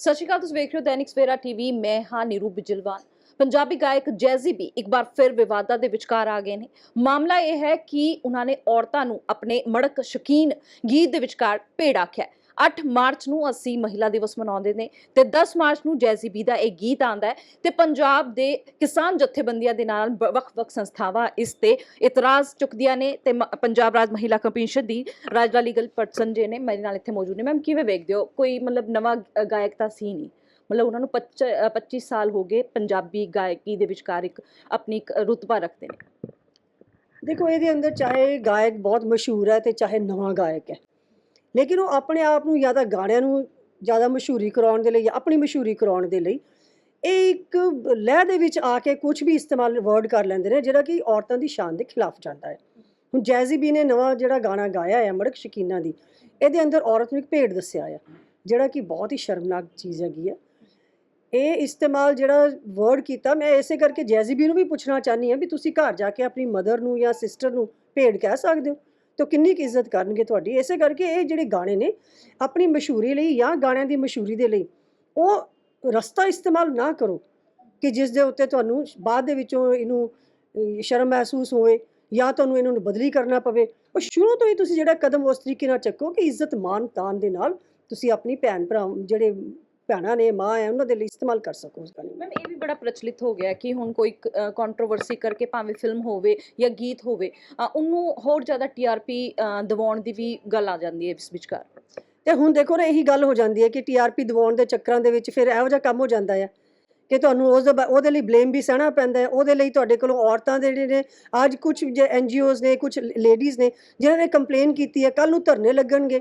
ਸਤਿ ਸ਼੍ਰੀ ਅਕਾਲ, ਤੁਸੀਂ ਵੇਖ ਰਹੇ ਹੋ ਦੈਨਿਕ ਸਵੇਰਾ ਟੀਵੀ, ਮੈਂ ਹਾਂ ਨੀਰੂ ਬਿਜਲਵਾਨ ਪੰਜਾਬੀ ਗਾਇਕ ਜੈਜ਼ੀ ਵੀ ਇੱਕ ਵਾਰ ਫਿਰ ਵਿਵਾਦਾਂ ਦੇ ਵਿਚਕਾਰ ਆ ਗਏ ਨੇ। ਮਾਮਲਾ ਇਹ ਹੈ ਕਿ ਉਹਨਾਂ ਨੇ ਔਰਤਾਂ ਨੂੰ ਆਪਣੇ ਮੜਕ ਸ਼ਕੀਨ ਗੀਤ ਦੇ ਵਿਚਕਾਰ ਭੇੜ ਆਖਿਆ 8 ਮਾਰਚ ਨੂੰ ਅਸੀਂ ਮਹਿਲਾ ਦਿਵਸ ਮਨਾਉਂਦੇ ਨੇ ਤੇ 10 ਮਾਰਚ ਨੂੰ ਜੈਜ਼ੀਬੀ ਦਾ ਇਹ ਗੀਤ ਆਂਦਾ ਹੈ ਤੇ ਪੰਜਾਬ ਦੇ ਕਿਸਾਨ ਜਥੇਬੰਦੀਆਂ ਦੇ ਨਾਲ ਵੱਖ-ਵੱਖ ਸੰਸਥਾਵਾਂ ਇਸ ਤੇ ਇਤਰਾਜ਼ ਚੁੱਕਦੀਆਂ ਨੇ ਤੇ ਪੰਜਾਬ ਰਾਜ ਮਹਿਲਾ ਕਮਿਸ਼ਨ ਦੀ ਰਾਜਲਾ ਲੀਗਲ ਪਰਸਨ ਜੇ ਨੇ ਮੇਰੇ ਨਾਲ ਇੱਥੇ ਮੌਜੂਦ ਨੇ। ਮੈਮ ਕਿਵੇਂ ਵੇਖਦੇ ਹੋ? ਕੋਈ ਮਤਲਬ ਨਵਾਂ ਗਾਇਕ ਤਾਂ ਸੀ ਨਹੀਂ। ਮਤਲਬ ਉਹਨਾਂ ਨੂੰ 25 ਅ, 25 ਸਾਲ ਹੋ ਗਏ ਪੰਜਾਬੀ ਗਾਇਕੀ ਦੇ ਵਿਚਕਾਰ ਇੱਕ ਆਪਣੀ ਰੁਤਬਾ ਰੱਖਦੇ ਨੇ। ਦੇਖੋ ਇਹਦੇ ਅੰਦਰ ਚਾਹੇ ਗਾਇਕ ਬਹੁਤ ਮਸ਼ਹੂਰ ਹੈ ਤੇ ਚਾਹੇ ਨਵਾਂ ਗਾਇਕ ਹੈ। ਲੇਕਿਨ ਉਹ ਆਪਣੇ ਆਪ ਨੂੰ ਜਾਂ ਤਾਂ ਗਾਣਿਆਂ ਨੂੰ ਜ਼ਿਆਦਾ ਮਸ਼ਹੂਰੀ ਕਰਾਉਣ ਦੇ ਲਈ ਜਾਂ ਆਪਣੀ ਮਸ਼ਹੂਰੀ ਕਰਾਉਣ ਦੇ ਲਈ ਇਹ ਇੱਕ ਲਹਿ ਦੇ ਵਿੱਚ ਆ ਕੇ ਕੁਝ ਵੀ ਇਸਤੇਮਾਲ ਵਰਡ ਕਰ ਲੈਂਦੇ ਨੇ, ਜਿਹੜਾ ਕਿ ਔਰਤਾਂ ਦੀ ਸ਼ਾਨ ਦੇ ਖਿਲਾਫ ਜਾਂਦਾ ਹੈ। ਹੁਣ ਜੈਜ਼ੀ ਨੇ ਨਵਾਂ ਜਿਹੜਾ ਗਾਣਾ ਗਾਇਆ ਹੈ ਮੜਕ ਸ਼ਕੀਨਾ ਦੀ, ਇਹਦੇ ਅੰਦਰ ਔਰਤ ਨੂੰ ਇੱਕ ਭੇਡ ਦੱਸਿਆ ਆ, ਜਿਹੜਾ ਕਿ ਬਹੁਤ ਹੀ ਸ਼ਰਮਨਾਕ ਚੀਜ਼ ਹੈਗੀ ਹੈ ਇਹ ਇਸਤੇਮਾਲ ਜਿਹੜਾ ਵਰਡ ਕੀਤਾ, ਮੈਂ ਇਸੇ ਕਰਕੇ ਜੈਜ਼ੀਬੀ ਨੂੰ ਵੀ ਪੁੱਛਣਾ ਚਾਹਨੀ ਹਾਂ ਵੀ ਤੁਸੀਂ ਘਰ ਜਾ ਕੇ ਆਪਣੀ ਮਦਰ ਨੂੰ ਜਾਂ ਸਿਸਟਰ ਨੂੰ ਭੇਡ ਕਹਿ ਸਕਦੇ ਹੋ? ਤਾਂ ਕਿੰਨੀ ਕੁ ਇੱਜ਼ਤ ਕਰਨਗੇ ਤੁਹਾਡੀ। ਇਸੇ ਕਰਕੇ ਇਹ ਜਿਹੜੇ ਗਾਣੇ ਨੇ, ਆਪਣੀ ਮਸ਼ਹੂਰੀ ਲਈ ਜਾਂ ਗਾਣਿਆਂ ਦੀ ਮਸ਼ਹੂਰੀ ਦੇ ਲਈ, ਉਹ ਰਸਤਾ ਇਸਤੇਮਾਲ ਨਾ ਕਰੋ ਕਿ ਜਿਸ ਦੇ ਉੱਤੇ ਤੁਹਾਨੂੰ ਬਾਅਦ ਦੇ ਵਿੱਚੋਂ ਇਹਨੂੰ ਸ਼ਰਮ ਮਹਿਸੂਸ ਹੋਵੇ ਜਾਂ ਤੁਹਾਨੂੰ ਇਹਨਾਂ ਨੂੰ ਬਦਲੀ ਕਰਨਾ ਪਵੇ। ਉਹ ਸ਼ੁਰੂ ਤੋਂ ਹੀ ਤੁਸੀਂ ਜਿਹੜਾ ਕਦਮ ਉਸ ਤਰੀਕੇ ਨਾਲ ਚੱਕੋ ਕਿ ਇੱਜ਼ਤ ਮਾਨ ਤਾਨ ਦੇ ਨਾਲ ਤੁਸੀਂ ਆਪਣੀ ਭੈਣ ਭਰਾ ਜਿਹੜੇ ਭੈਣਾਂ ਨੇ ਮਾਂ ਹੈ ਉਹਨਾਂ ਦੇ ਲਈ ਇਸਤੇਮਾਲ ਕਰ ਸਕੋ ਉਸ ਗਾਣੇ ਨੂੰ। ਮੈਮ ਇਹ ਵੀ ਬੜਾ ਪ੍ਰਚਲਿਤ ਹੋ ਗਿਆ ਕਿ ਹੁਣ ਕੋਈ ਕੰਟਰੋਵਰਸੀ ਕਰਕੇ ਭਾਵੇਂ ਫਿਲਮ ਹੋਵੇ ਜਾਂ ਗੀਤ ਹੋਵੇ ਉਹਨੂੰ ਹੋਰ ਜ਼ਿਆਦਾ ਟੀਆਰਪੀ ਦਿਵਾਉਣ ਦੀ ਵੀ ਗੱਲ ਆ ਜਾਂਦੀ ਹੈ ਇਸ ਵਿਚਕਾਰ। ਤੇ ਹੁਣ ਦੇਖੋ ਨਾ ਇਹੀ ਗੱਲ ਹੋ ਜਾਂਦੀ ਹੈ ਕਿ ਟੀਆਰਪੀ ਦਿਵਾਉਣ ਦੇ ਚੱਕਰਾਂ ਦੇ ਵਿੱਚ ਫਿਰ ਇਹੋ ਜਿਹਾ ਕੰਮ ਹੋ ਜਾਂਦਾ ਹੈ ਕਿ ਤੁਹਾਨੂੰ ਉਸ ਉਹਦੇ ਲਈ ਬਲੇਮ ਵੀ ਸਹਿਣਾ ਪੈਂਦਾ ਹੈ ਉਹਦੇ ਲਈ ਤੁਹਾਡੇ ਕੋਲੋਂ ਔਰਤਾਂ ਦੇ ਜਿਹੜੇ ਨੇ ਅੱਜ ਕੁਝ ਜੇ ਐਨਜੀਓਜ਼ ਨੇ ਕੁਝ ਲੇਡੀਜ਼ ਨੇ ਜਿਨ੍ਹਾਂ ਨੇ ਕੰਪਲੇਨ ਕੀਤੀ ਹੈ ਕੱਲ ਨੂੰ ਧਰਨੇ ਲੱਗਣਗੇ।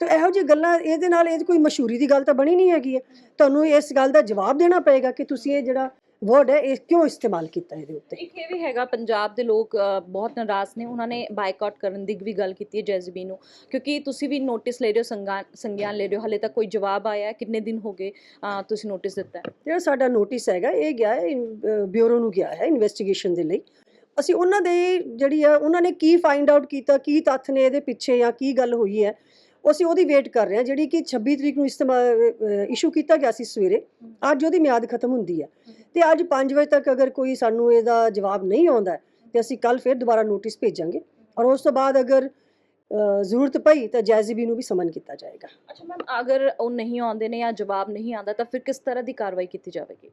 ਤਾਂ ਇਹੋ ਜਿਹੀ ਗੱਲਾਂ ਇਹਦੇ ਨਾਲ ਇਹ ਕੋਈ ਮਸ਼ਹੂਰੀ ਦੀ ਗੱਲ ਤਾਂ ਬਣੀ ਨਹੀਂ ਹੈਗੀ ਹੈ। ਤੁਹਾਨੂੰ ਇਸ ਗੱਲ ਦਾ ਜਵਾਬ ਦੇਣਾ ਪਏਗਾ ਕਿ ਤੁਸੀਂ ਇਹ ਜਿਹੜਾ ਵਰਡ ਹੈ ਇਹ ਕਿਉਂ ਇਸਤੇਮਾਲ ਕੀਤਾ ਇਹਦੇ ਉੱਤੇ? ਇੱਕ ਇਹ ਵੀ ਹੈਗਾ ਪੰਜਾਬ ਦੇ ਲੋਕ ਬਹੁਤ ਨਾਰਾਜ਼ ਨੇ। ਉਹਨਾਂ ਨੇ ਬਾਈਕਾਟ ਕਰਨ ਦੀ ਵੀ ਗੱਲ ਕੀਤੀ ਹੈ ਜੈਜ਼ਬੀ ਨੂੰ। ਕਿਉਂਕਿ ਤੁਸੀਂ ਵੀ ਨੋਟਿਸ ਲੈ ਰਹੇ ਹੋ ਸੰਗਿਆਨ ਲੈ ਰਹੇ ਹੋ। ਹਲੇ ਤੱਕ ਕੋਈ ਜਵਾਬ ਆਇਆ? ਕਿੰਨੇ ਦਿਨ ਹੋ ਗਏ ਤੁਸੀਂ ਨੋਟਿਸ ਦਿੱਤਾ ਹੈ? ਜਿਹੜਾ ਸਾਡਾ ਨੋਟਿਸ ਹੈਗਾ ਇਹ ਗਿਆ ਹੈ ਬਿਊਰੋ ਨੂੰ ਗਿਆ ਹੈ ਇਨਵੈਸਟੀਗੇਸ਼ਨ ਦੇ ਲਈ। ਅਸੀਂ ਉਹਨਾਂ ਦੇ ਜਿਹੜੀ ਆ ਉਹਨਾਂ ਨੇ ਕੀ ਫਾਈਂਡ ਆਊਟ ਕੀਤਾ ਕੀ ਤੱਥ ਨੇ ਇਹਦੇ ਪਿੱਛੇ ਜਾਂ ਕੀ ਗੱਲ ਹੋਈ ਹੈ? ਅਸੀਂ ਉਹਦੀ ਵੇਟ ਕਰ ਰਹੇ ਹਾਂ ਜਿਹੜੀ ਕਿ 26 ਤਰੀਕ ਨੂੰ ਇਸਤੇਮਾਲ ਇਸ਼ੂ ਕੀਤਾ ਗਿਆ ਸੀ ਸਵੇਰੇ ਅੱਜ ਉਹਦੀ ਮਿਆਦ ਖਤਮ ਹੁੰਦੀ ਹੈ। ਤੇ ਅੱਜ 5 ਵਜੇ ਤੱਕ ਅਗਰ ਕੋਈ ਸਾਨੂੰ ਇਹਦਾ ਜਵਾਬ ਨਹੀਂ ਆਉਂਦਾ ਹੈ, ਤੇ ਅਸੀਂ ਕੱਲ ਫਿਰ ਦੁਬਾਰਾ ਨੋਟਿਸ ਭੇਜਾਂਗੇ। ਔਰ ਉਸ ਤੋਂ ਬਾਅਦ ਅਗਰ ਜ਼ਰੂਰਤ ਪਈ ਤਾਂ ਜੈਜ਼ੀਬੀ ਨੂੰ ਵੀ ਸਮਨ ਕੀਤਾ ਜਾਏਗਾ। ਅੱਛਾ ਮੈਮ ਅਗਰ ਉਹ ਨਹੀਂ ਆਉਂਦੇ ਨੇ ਜਾਂ ਜਵਾਬ ਨਹੀਂ ਆਉਂਦਾ ਤਾਂ ਫਿਰ ਕਿਸ ਤਰ੍ਹਾਂ ਦੀ ਕਾਰਵਾਈ ਕੀਤੀ ਜਾਵੇਗੀ?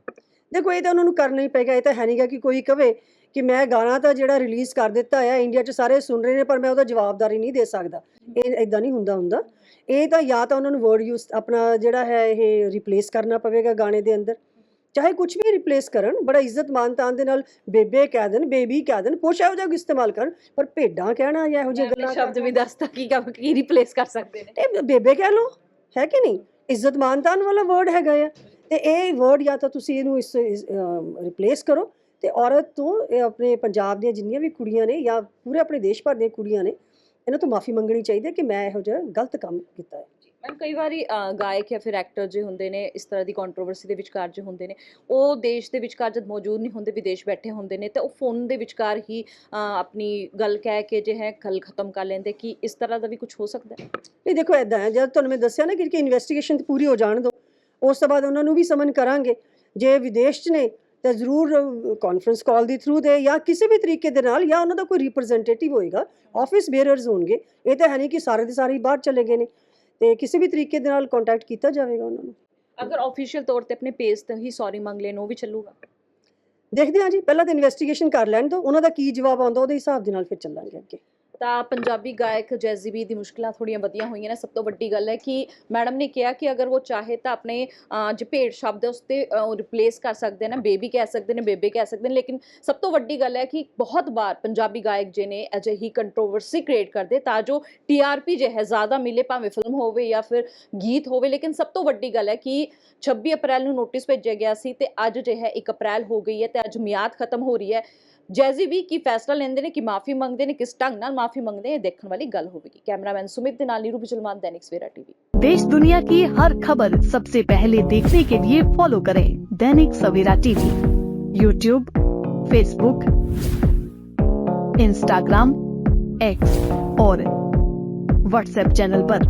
ਦੇਖੋ ਇਹ ਤਾਂ ਉਹਨਾਂ ਨੂੰ ਕਰਨਾ ਹੀ ਪਏਗਾ ਇਹ ਤਾਂ ਹੈ ਨਹੀਂਗਾ ਕਿ ਕੋਈ ਕਵੇ ਕਿ ਮੈਂ ਗਾਣਾ ਤਾਂ ਜਿਹੜਾ ਰਿਲੀਜ਼ ਕਰ ਦਿੱਤਾ ਹੈ ਇੰਡੀਆ 'ਚ ਸਾਰੇ ਸੁਣ ਰਹੇ ਨੇ ਪਰ ਮੈਂ ਉਹਦਾ ਜਵਾਬਦਾਰੀ ਨਹੀਂ ਦੇ ਸਕਦਾ। ਇਹ ਇਦਾਂ ਨਹੀਂ ਹੁੰਦਾ ਹੁੰਦਾ। ਇਹ ਤਾਂ ਜਾਂ ਤਾਂ ਉਹਨਾਂ ਨੂੰ ਵਰਡ ਯੂਜ਼ ਆਪਣਾ ਜਿਹੜਾ ਹੈ ਇਹ ਰਿਪਲੇਸ ਕਰਨਾ ਪਵੇਗਾ ਗਾਣੇ ਦੇ ਅੰਦਰ। ਚਾਹੇ ਕੁਝ ਵੀ ਰਿਪਲੇਸ ਕਰਨ ਬੜਾ ਇੱਜ਼ਤ ਮਾਨ ਤਾਨ ਦੇ ਨਾਲ ਬੇਬੇ ਕਹਿ ਦੇਣ ਬੇਬੀ ਕਹਿ ਦੇਣ ਕੁਛ ਇਹੋ ਜਿਹਾ ਇਸਤੇਮਾਲ ਕਰਨ ਪਰ ਭੇਡਾਂ ਕਹਿਣਾ ਜਾਂ ਇਹੋ ਜਿਹੀ ਗੱਲਾਂ ਸ਼ਬਦ ਵੀ ਦੱਸਤਾ ਕੀ ਕੀ ਰਿਪਲੇਸ ਕਰ ਸਕਦੇ ਨੇ। ਬੇਬੇ ਕਹਿ ਲਓ ਹੈ ਕਿ ਨਹੀਂ? ਇੱਜ਼ਤ ਮਾਨ ਤਾਨ ਵਾਲਾ ਵਰਡ ਹੈਗਾ ਆ। ਤੇ ਇਹ ਵਰਡ ਜਾਂ ਤਾਂ ਤੁਸੀਂ ਇਹਨੂੰ ਇਸ ਰਿਪਲੇਸ ਕਰੋ ਤੇ ਔਰਤ ਤੋਂ ਇਹ ਆਪਣੇ ਪੰਜਾਬ ਦੀਆਂ ਜਿੰਨੀਆਂ ਵੀ ਕੁੜੀਆਂ ਨੇ ਜਾਂ ਪੂਰੇ ਆਪਣੇ ਦੇਸ਼ ਭਰ ਦੀਆਂ ਕੁੜੀਆਂ ਨੇ ਇਹਨਾਂ ਤੋਂ ਮਾਫੀ ਮੰਗਣੀ ਚਾਹੀਦੀ ਹੈ ਕਿ ਮੈਂ ਇਹੋ ਜਿਹਾ ਗਲਤ ਕੰਮ ਕੀਤਾ ਹੈ। ਮੈਮ ਕਈ ਵਾਰੀ ਗਾਇਕ ਜਾਂ ਫਿਰ ਐਕਟਰ ਜੇ ਹੁੰਦੇ ਨੇ ਇਸ ਤਰ੍ਹਾਂ ਦੀ ਕੰਟਰੋਵਰਸੀ ਦੇ ਵਿਚਕਾਰ ਜੇ ਹੁੰਦੇ ਨੇ ਉਹ ਦੇਸ਼ ਦੇ ਵਿਚਕਾਰ ਜਦ ਮੌਜੂਦ ਨਹੀਂ ਹੁੰਦੇ ਵਿਦੇਸ਼ ਬੈਠੇ ਹੁੰਦੇ ਨੇ ਤਾਂ ਉਹ ਫੋਨ ਦੇ ਵਿਚਕਾਰ ਹੀ ਆਪਣੀ ਗੱਲ ਕਹਿ ਕੇ ਜੇ ਹੈ ਗੱਲ ਖਤਮ ਕਰ ਲੈਂਦੇ ਕਿ ਇਸ ਤਰ੍ਹਾਂ ਦਾ ਵੀ ਕੁਝ ਹੋ ਸਕਦਾ ਹੈ? ਨਹੀਂ ਦੇਖੋ ਐਦਾਂ ਹੈ ਜਦ ਤੁਹਾਨੂੰ ਮੈਂ ਦੱਸਿਆ ਨਾ ਕਿ ਇਨਵੈਸਟੀਗੇਸ਼ਨ ਤੇ ਪੂਰੀ ਹੋ ਜਾਣ ਦਿਓ ਉਸ ਤੋਂ ਬਾਅਦ ਉਹਨਾਂ ਨੂੰ ਵੀ ਸਮਨ ਕਰਾਂਗੇ। ਜੇ ਵਿਦੇਸ਼ 'ਚ ਨੇ ਤਾਂ ਜ਼ਰੂਰ ਕਾਨਫਰੰਸ ਕਾਲ ਦੀ ਥਰੂ ਦੇ ਜਾਂ ਕਿਸੇ ਵੀ ਤਰੀਕੇ ਦੇ ਨਾਲ ਜਾਂ ਉਹਨਾਂ ਦਾ ਕੋਈ ਰਿਪਰੈਜ਼ੈਂਟੇਟਿਵ ਹੋਏਗਾ ਆਫਿਸ ਬੇਅਰਰਸ ਹੋਣਗੇ। ਇਹ ਤਾਂ ਹੈ ਨਹੀਂ ਕਿ ਸਾਰੇ ਦੇ ਸਾਰੇ ਬਾਹਰ ਚਲੇ ਗਏ ਨੇ। ਤੇ ਕਿਸੇ ਵੀ ਤਰੀਕੇ ਦੇ ਨਾਲ ਕੰਟੈਕਟ ਕੀਤਾ ਜਾਵੇਗਾ ਉਹਨਾਂ ਨੂੰ। ਅਗਰ ਆਫੀਸ਼ੀਅਲ ਤੌਰ ਤੇ ਆਪਣੇ ਪੇਜ ਤੇ ਹੀ ਸੌਰੀ ਮੰਗ ਲੈਣ ਉਹ ਵੀ ਚੱਲੂਗਾ? ਦੇਖਦੇ ਹਾਂ ਜੀ ਪਹਿਲਾਂ ਤਾਂ ਇਨਵੈਸਟੀਗੇਸ਼ਨ ਕਰ ਲੈਣ ਦਿਓ ਉਹਨਾਂ ਦਾ ਕੀ ਜਵਾਬ ਆਉਂਦਾ ਉਹਦੇ ਹਿਸਾਬ ਦੇ ਨਾਲ ਫਿਰ ਚੱਲਾਂਗੇ ਅੱਗੇ। ਤਾਂ ਪੰਜਾਬੀ ਗਾਇਕ ਜੈਜ਼ੀਬੀ ਦੀ ਮੁਸ਼ਕਲਾਂ ਥੋੜੀਆਂ ਵਧੀਆਂ ਹੋਈਆਂ ਨੇ। ਸਭ ਤੋਂ ਵੱਡੀ ਗੱਲ ਹੈ ਕਿ ਮੈਡਮ ਨੇ ਕਿਹਾ ਕਿ ਅਗਰ ਉਹ ਚਾਹੇ ਤਾਂ ਆਪਣੇ ਅਹ, ਜੋ ਸ਼ਬਦ ਹੈ ਉਸ ਤੇ ਰਿਪਲੇਸ ਕਰ ਸਕਦੇ ਨੇ। ਬੇਬੀ ਕਹਿ ਸਕਦੇ ਨੇ ਬੇਬੇ ਕਹਿ ਸਕਦੇ ਨੇ। ਲੇਕਿਨ ਸਭ ਤੋਂ ਵੱਡੀ ਗੱਲ ਹੈ ਕਿ ਬਹੁਤ ਵਾਰ ਪੰਜਾਬੀ ਗਾਇਕ ਜੇ ਨੇ ਅਜਿਹੀ ਕੰਟਰੋਵਰਸੀ ਕ੍ਰੀਏਟ ਕਰਦੇ ਤਾਂ ਜੋ ਟੀਆਰਪੀ ਜੇ ਹੈ ਜ਼ਿਆਦਾ ਮਿਲੇ ਭਾਵੇਂ ਫਿਲਮ ਹੋਵੇ ਜਾਂ ਫਿਰ ਗੀਤ ਹੋਵੇ। ਲੇਕਿਨ ਸਭ ਤੋਂ ਵੱਡੀ ਗੱਲ ਹੈ ਕਿ 26 ਅਪ੍ਰੈਲ ਨੂੰ ਨੋਟਿਸ ਭੇਜਿਆ ਗਿਆ ਸੀ ਤੇ ਅੱਜ ਜੇ ਹੈ 1 ਅਪ੍ਰੈਲ ਹੋ ਗਈ ਹੈ ਤੇ ਅੱਜ ਮਿਆਦ ਖਤਮ ਹੋ ਰਹੀ ਹੈ। ਜੈਜ਼ੀ ਵੀ ਕੀ ਫੈਸਲਾ ਲੈਂਦੇ ਨੇ ਕਿ ਮਾਫੀ ਮੰਗਦੇ ਨੇ ਕਿਸ ਢੰਗ ਨਾਲ ਮਾਫੀ ਮੰਗਦੇ ਨੇ ਇਹ ਦੇਖਣ ਵਾਲੀ ਗੱਲ ਹੋਵੇਗੀ ਕੈਮਰਾਮੈਨ ਸੁਮਿਤ ਦੇ ਨਾਲ ਨੀਰੂ ਬਿਜਲਮਾਨ दैनिक सवेरा टीवी देश दुनिया की हर खबर सबसे पहले देखने के लिए फॉलो करें Dainik Savera TV YouTube Facebook Instagram X और व्हाट्सएप चैनल पर।